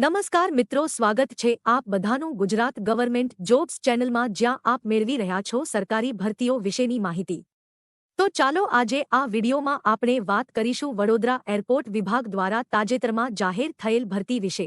નમસ્કાર મિત્રો, સ્વાગત છે આપ બધાનું ગુજરાત ગવર્મેન્ટ જોબ્સ ચેનલમાં જ્યાં આપ મેળવી રહ્યા છો સરકારી ભરતીઓ વિશેની માહિતી. તો ચાલો આજે આ વિડીયોમાં આપણે વાત કરીશું વડોદરા એરપોર્ટ વિભાગ દ્વારા તાજેતરમાં જાહેર થયેલ ભરતી વિશે.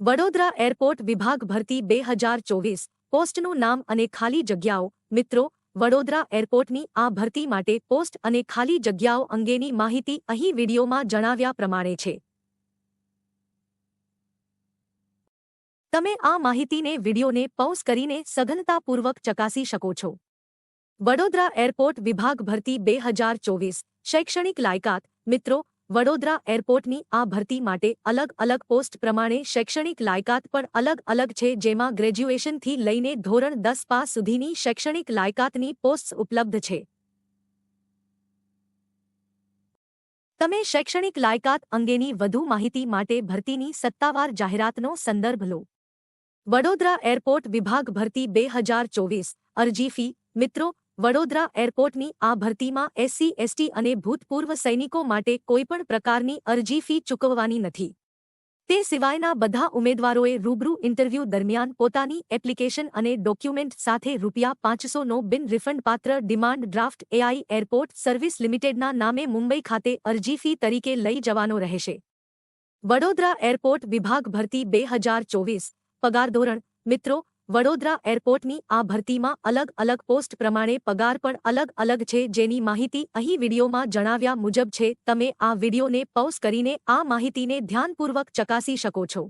વડોદરા એરપોર્ટ વિભાગ ભરતી બે હજાર ચોવીસ પોસ્ટનું નામ અને ખાલી જગ્યાઓ. મિત્રો, વડોદરા એરપોર્ટની આ ભરતી માટે પોસ્ટ અને ખાલી જગ્યાઓ અંગેની માહિતી અહીં વિડીયોમાં જણાવ્યા પ્રમાણે છે. તમે આ માહિતીને વિડીયોને પૌસ કરીને સઘનતાપૂર્વક ચકાસી શકો છો. વડોદરા એરપોર્ટ વિભાગ ભરતી બે હજાર ચોવીસ શૈક્ષણિક લાયકાત. મિત્રો વડોદરા એરપોર્ટની આ ભરતી માટે અલગ અલગ પોસ્ટ પ્રમાણે શૈક્ષણિક લાયકાત પણ અલગ અલગ છે, જેમાં ગ્રેજ્યુએશનથી લઈને ધોરણ દસ પાસ સુધીની શૈક્ષણિક લાયકાતની પોસ્ટ ઉપલબ્ધ છે. તમે શૈક્ષણિક લાયકાત અંગેની વધુ માહિતી માટે ભરતીની સત્તાવાર જાહેરાતનો સંદર્ભ લો. વડોદરા એરપોર્ટ વિભાગ ભરતી બે હજાર ચોવીસ અરજી ફી, મિત્રો વડોદરા એરપોર્ટની આ ભરતીમાં એસસી, એસટી અને ભૂતપૂર્વ સૈનિકો માટે કોઈપણ પ્રકારની અરજી ફી ચૂકવવાની નથી. તે સિવાયના બધા ઉમેદવારોએ રૂબરૂ ઇન્ટરવ્યૂ દરમિયાન પોતાની એપ્લિકેશન અને ડોક્યુમેન્ટ સાથે રૂપિયા પાંચસોનો બિન રિફંડપાત્ર demand draft AI airport service લિમિટેડના નામે મુંબઈ ખાતે અરજી ફી તરીકે લઈ જવાનો રહેશે. વડોદરા એરપોર્ટ વિભાગ ભરતી બે હજાર ચોવીસ, પગાર ધોરણ, મિત્રો વડોદરા એરપોર્ટની આ ભરતીમાં અલગ અલગ પોસ્ટ પ્રમાણે પગાર પણ અલગ અલગ છે જેની માહિતી અહીં વિડીયોમાં જણાવ્યા મુજબ છે. તમે આ વિડીયોને પોઝ કરીને આ માહિતીને ધ્યાનપૂર્વક ચકાસી શકો છો.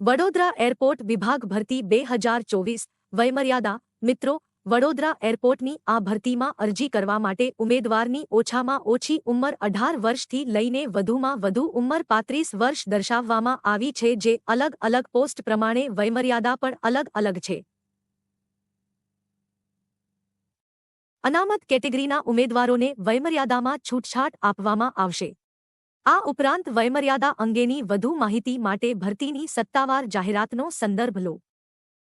વડોદરા એરપોર્ટ વિભાગ ભરતી બે હજાર ચોવીસ વયમર્યાદા મિત્રો વડોદરા એરપોર્ટની આ ભરતીમાં અરજી કરવા માટે ઉમેદવારની ઓછામાં ઓછી ઉંમર અઢાર વર્ષથી લઈને વધુમાં વધુ ઉંમર પાંત્રીસ વર્ષ દર્શાવવામાં આવી છે, જે અલગ અલગ પોસ્ટ પ્રમાણે વયમર્યાદા પણ અલગ અલગ છે. અનામત કેટેગરીના ઉમેદવારોને વયમર્યાદામાં છૂટછાટ આપવામાં આવશે. આ ઉપરાંત વયમર્યાદા અંગેની વધુ માહિતી માટે ભરતીની સત્તાવાર જાહેરાતનો સંદર્ભ લો.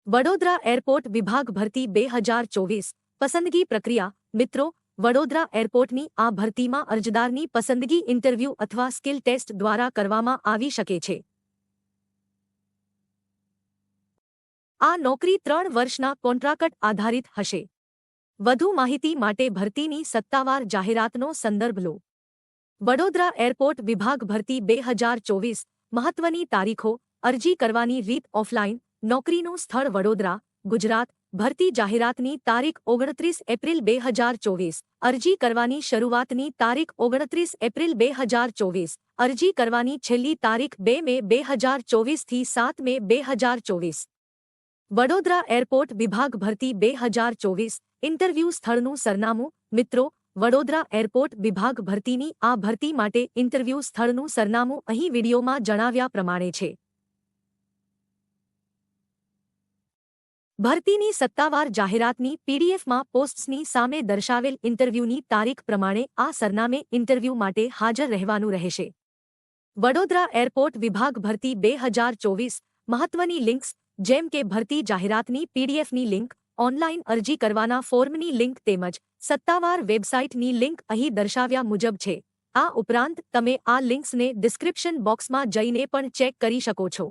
વડોદરા એરપોર્ટ વિભાગ ભરતી બે હજાર ચોવીસ. પસંદગી પ્રક્રિયા, મિત્રો, વડોદરા એરપોર્ટની આ ભરતીમાં અરજદારની પસંદગી ઇન્ટરવ્યૂ અથવા સ્કિલ ટેસ્ટ દ્વારા કરવામાં આવી શકે છે. આ નોકરી ત્રણ વર્ષના કોન્ટ્રાક્ટ આધારિત હશે. વધુ માહિતી માટે ભરતીની સત્તાવાર જાહેરાતનો સંદર્ભ લો. વડોદરા એરપોર્ટ વિભાગ ભરતી બે હજાર ચોવીસ. મહત્વની તારીખો, અરજી કરવાની રીત ઓફલાઈન નોકરીનું સ્થળ વડોદરા, ગુજરાત, ભરતી જાહેરાતની તારીખ ઓગણત્રીસ એપ્રિલ બે હજાર ચોવીસ. અરજી કરવાની શરૂઆતની તારીખ ઓગણત્રીસ એપ્રિલ બે હજાર ચોવીસ. અરજી કરવાની છેલ્લી તારીખ બે મે બે હજાર ચોવીસથી સાત મે બે હજાર ચોવીસ. વડોદરા એરપોર્ટ વિભાગ ભરતી બે હજાર ચોવીસ. ઇન્ટરવ્યૂ સ્થળનું સરનામું, મિત્રો, વડોદરા એરપોર્ટ વિભાગ ભરતીની આ ભરતી માટે ઇન્ટરવ્યૂ સ્થળનું સરનામું અહીં વિડીયોમાં જણાવ્યા પ્રમાણે છે. ભરતીની સત્તાવાર જાહેરાતની પીડીએફમાં પોસ્ટ્સની સામે દર્શાવેલ ઇન્ટરવ્યૂની તારીખ પ્રમાણે આ સરનામે ઇન્ટરવ્યૂ માટે હાજર રહેવાનું રહેશે. વડોદરા એરપોર્ટ વિભાગ ભરતી બે હજાર ચોવીસ મહત્વની લિંક્સ, જેમ કે ભરતી જાહેરાતની પીડીએફની લિંક ઓનલાઇન અરજી કરવાના ફોર્મની લિંક તેમજ સત્તાવાર વેબસાઇટની લિંક અહીં દર્શાવ્યા મુજબ છે. આ ઉપરાંત તમે આ લિંક્સને ડિસ્ક્રિપ્શન બોક્સમાં જઈને પણ ચેક કરી શકો છો.